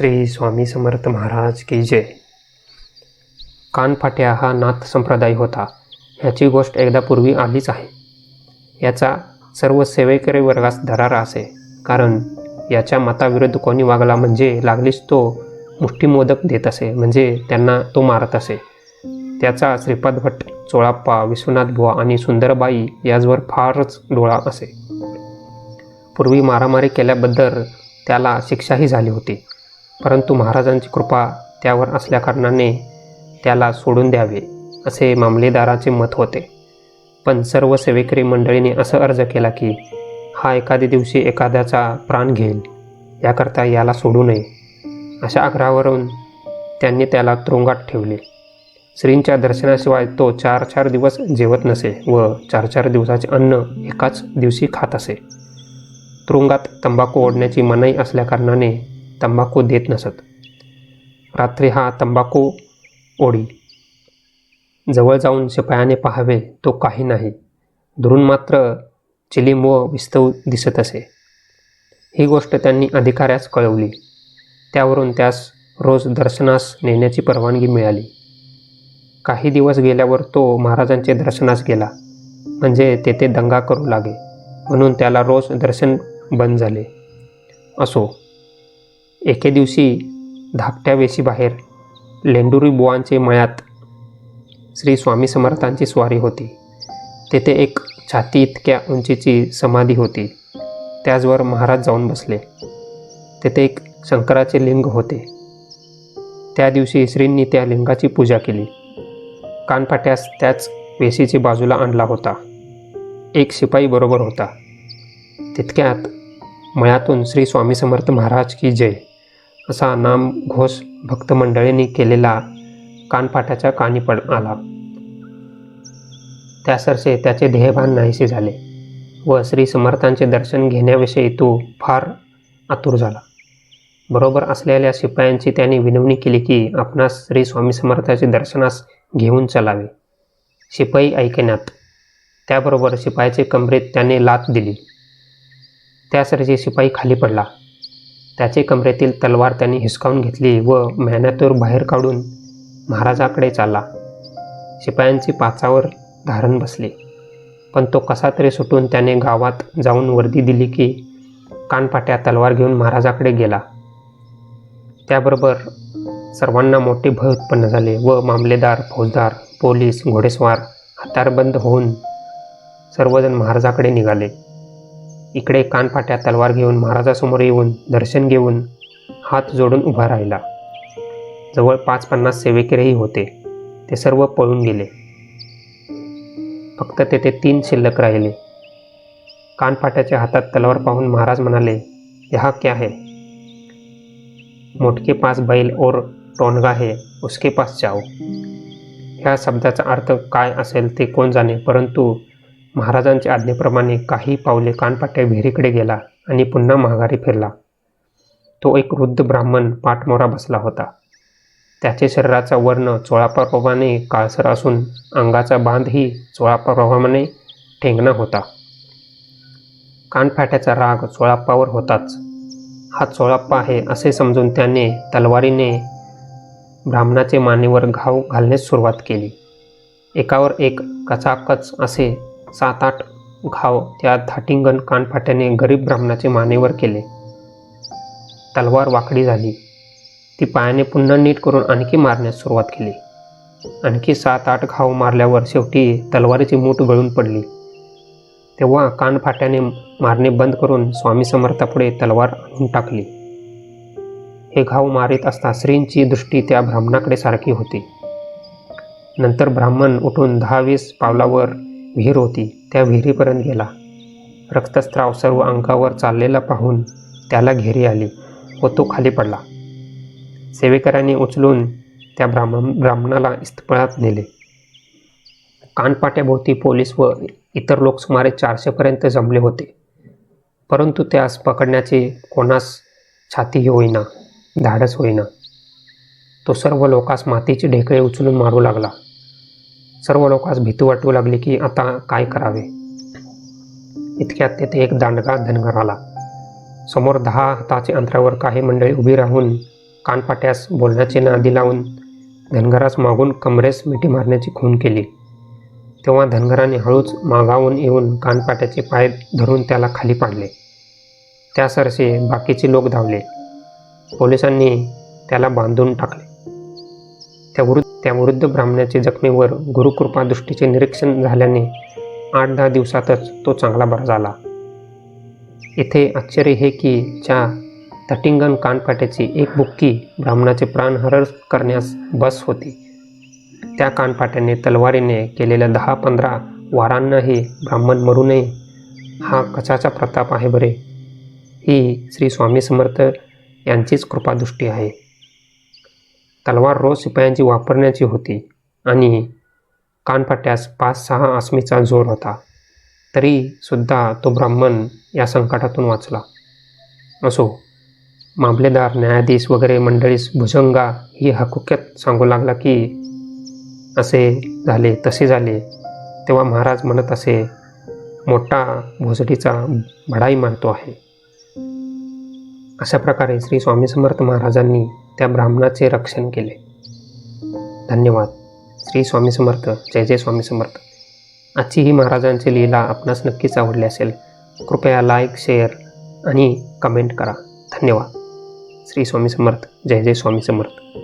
श्री स्वामी समर्थ महाराज की जय. कानफाट्या हा नाथ संप्रदाय होता. ह्याची गोष्ट एकदा पूर्वी आलीच आहे. याचा सर्व सेवेकरी वर्गास दरारा असे. कारण याच्या मताविरुद्ध कोणी वागला म्हणजे लागलीच तो मुष्टीमोदक देत असे. म्हणजे त्यांना तो मारत असे. त्याचा श्रीपाद भट चोळाप्पा विश्वनाथ बुवा आणि सुंदरबाई याचवर फारच डोळा असे. पूर्वी मारामारी केल्याबद्दल त्याला शिक्षाही झाली होती. परंतु महाराजांची कृपा त्यावर असल्याकारणाने त्याला सोडून द्यावे असे मामलेदाराचे मत होते. पण सर्व सेवेकरी मंडळीने असं अर्ज केला की हा एखाद्या दिवशी एखाद्याचा प्राण घेईल याकरता याला सोडू नये. अशा आग्रहावरून त्यांनी त्याला तुरुंगात ठेवले. श्रींच्या दर्शनाशिवाय तो चार चार दिवस जेवत नसे व चार चार दिवसाचे अन्न एकाच दिवशी खात असे. तुरुंगात तंबाखू ओढण्याची मनाई असल्याकारणाने तंबाखू देत नसत. रात्री हा तंबाखू ओढी. जवळ जाऊन शिपायाने पाहावे तो काही नाही. दुरून मात्र चिलीम व विस्तव दिसत असे. ही गोष्ट त्यांनी अधिकाऱ्यास कळवली. त्यावरून त्यास रोज दर्शनास नेण्याची परवानगी मिळाली. काही दिवस गेल्यावर तो महाराजांचे दर्शनास गेला. म्हणजे तेथे दंगा करू लागे. म्हणून त्याला रोज दर्शन बंद झाले. असो. एके दिवशी धाकट्या वेशीबाहेर लेंडुरी बुवांचे मळ्यात श्री स्वामी समर्थांची स्वारी होती. तेथे एक छाती इतक्या उंचीची समाधी होती. त्याचवर महाराज जाऊन बसले. तेथे एक शंकराचे लिंग होते. त्या दिवशी श्रींनी त्या लिंगाची पूजा केली. कानपाट्यास त्याच वेशीची बाजूला आणला होता. एक शिपाई बरोबर होता. तितक्यात मळ्यातून श्री स्वामी समर्थ महाराज की जय. असा नामघोष भक्तमंडळींनी केलेला कानपाट्याच्या कानी पड आला त्यासरसे त्याचे ध्येयभान नाहीसे झाले व श्री समर्थांचे दर्शन घेण्याविषयी तो फार आतुर झाला. बरोबर असलेल्या शिपायांची त्यांनी विनवणी केली की आपणास श्री स्वामी समर्थाचे दर्शनास घेऊन चलावे. शिपाई ऐकण्यात त्याबरोबर शिपायाचे कमरेत त्याने लात दिली. त्यासरशी शिपाई खाली पडला. त्याचे कमरेतील तलवार त्यांनी हिसकावून घेतली व मेहनतूर बाहेर काढून महाराजाकडे चालला. शिपायांची पाचावर धारण बसले. पण तो कसा तरी सुटून त्याने गावात जाऊन वर्दी दिली की कानपाट्या तलवार घेऊन महाराजाकडे गेला. त्याबरोबर सर्वांना मोठे भय उत्पन्न झाले व मामलेदार फौजदार पोलीस घोडेस्वार हत्यारबंद होऊन सर्वजण महाराजाकडे निघाले. इकडे कानपाट्या तलवार घेऊन महाराजासमोर येऊन दर्शन घेऊन हात जोडून उभा राहिला. जवळ पाच पन्नास सेवेकरीही होते. ते सर्व पळून गेले. फक्त तेथे तीन शिल्लक राहिले. कानपाट्याच्या हातात तलवार पाहून महाराज म्हणाले यहा क्या है? मोटके पास बैल और टोनगा है उसके पास जाओ. ह्या शब्दाचा अर्थ काय असेल ते कोण जाणे परंतु महाराजांच्या आज्ञेप्रमाणे काही पावले कानपाट्या विहिरीकडे गेला आणि पुन्हा माघारी फिरला. तो एक वृद्ध ब्राह्मण पाठमोरा बसला होता. त्याचे शरीराचा वर्ण चोळाप्रमाणे काळसर असून अंगाचा बांधही चोळाप्रमाणे ठेंगणा होता. कानफाट्याचा राग चोळाप्पावर होताच. हा चोळाप्पा आहे असे समजून त्याने तलवारीने ब्राह्मणाचे मानेवर घाव घालण्यास सुरुवात केली. एकावर एक कचाकच असे सात आठ घाव त्या धाटिंगण कानफाट्याने गरीब ब्राह्मणाचे मानेवर केले. तलवार वाकडी झाली. ती पायाने पुन्हा नीट करून आणखी मारण्यास सुरुवात केली. आणखी सात आठ घाव मारल्यावर शेवटी तलवारीची मूठ गळून पडली. तेव्हा कानफाट्याने मारणे बंद करून स्वामी समर्थापुढे तलवार आणून टाकली. हे घाव मारित असता श्रींची दृष्टी त्या ब्राह्मणाकडे सारखी होती. नंतर ब्राह्मण उठून दहा वीस पावलावर विहीर होती त्या विहिरीपर्यंत गेला. रक्तस्त्राव सर्व अंगावर चाललेला पाहून त्याला घेरी आली व तो खाली पडला. सेवेकऱ्यांनी उचलून त्या ब्राह्मण ब्राह्मणाला इस्तपळात नेले. कानपाट्याभोवती पोलीस व इतर लोक सुमारे चारशेपर्यंत जमले होते. परंतु त्यास पकडण्याचे कोणास छातीही होईना धाडस होईना. तो सर्व लोकास मातीचे ढेकळे उचलून मारू लागला. सर्व लोकांस भीती वाटू लागली की आता काय करावे? इतक्यात तेथे एक दांडगा धनगर आला. समोर दहा हाताच्या अंतरावर काही मंडळी उभी राहून कानपाट्यास बोलण्याचे नादी लावून धनगरास मागून कमरेस मिठी मारण्याची खून केली. तेव्हा धनगराने हळूच मागावून येऊन कानपाट्याचे पाय धरून त्याला खाली पाडले. त्या सरसे बाकीचे लोक धावले. पोलिसांनी त्याला बांधून टाकले. त्या वृद्ध त्या वृद्ध ब्राह्मणाच्या जखमेवर गुरुकृपादृष्टीचे निरीक्षण झाल्याने आठ दहा दिवसातच तो चांगला बरा झाला. इथे आश्चर्य हे की ज्या तटिंगण कानपाट्याची एक बुक्की ब्राह्मणाचे प्राणहरण करण्यास बस होती. त्या कानपाट्याने तलवारीने केलेल्या दहा पंधरा वारांनाही ब्राह्मण मरू नये हा कशाचा प्रताप आहे बरे? ही श्री स्वामी समर्थ यांचीच कृपादृष्टी आहे. तलवार रोज शिपायांची वापरण्याची होती आणि कानपाट्यास पाच सहा आसमीचा जोर होता. तरीसुद्धा तो ब्राह्मण या संकटातून वाचला. असो मामलेदार न्यायाधीश वगैरे मंडळीस भुजंगा ही हकुक्यात सांगू लागला की असे झाले तसे झाले. तेव्हा महाराज म्हणत असे मोठा भोसडीचा भडाई मानतो आहे. अशा प्रकारे श्री स्वामी समर्थ महाराजांनी त्या ब्राह्मणाचे रक्षण केले. धन्यवाद. श्री स्वामी समर्थ जय जय स्वामी समर्थ. आजची ही महाराजांची लीला आपणास नक्कीच आवडली असेल कृपया लाईक शेअर आणि कमेंट करा. धन्यवाद. श्री स्वामी समर्थ जय जय स्वामी समर्थ.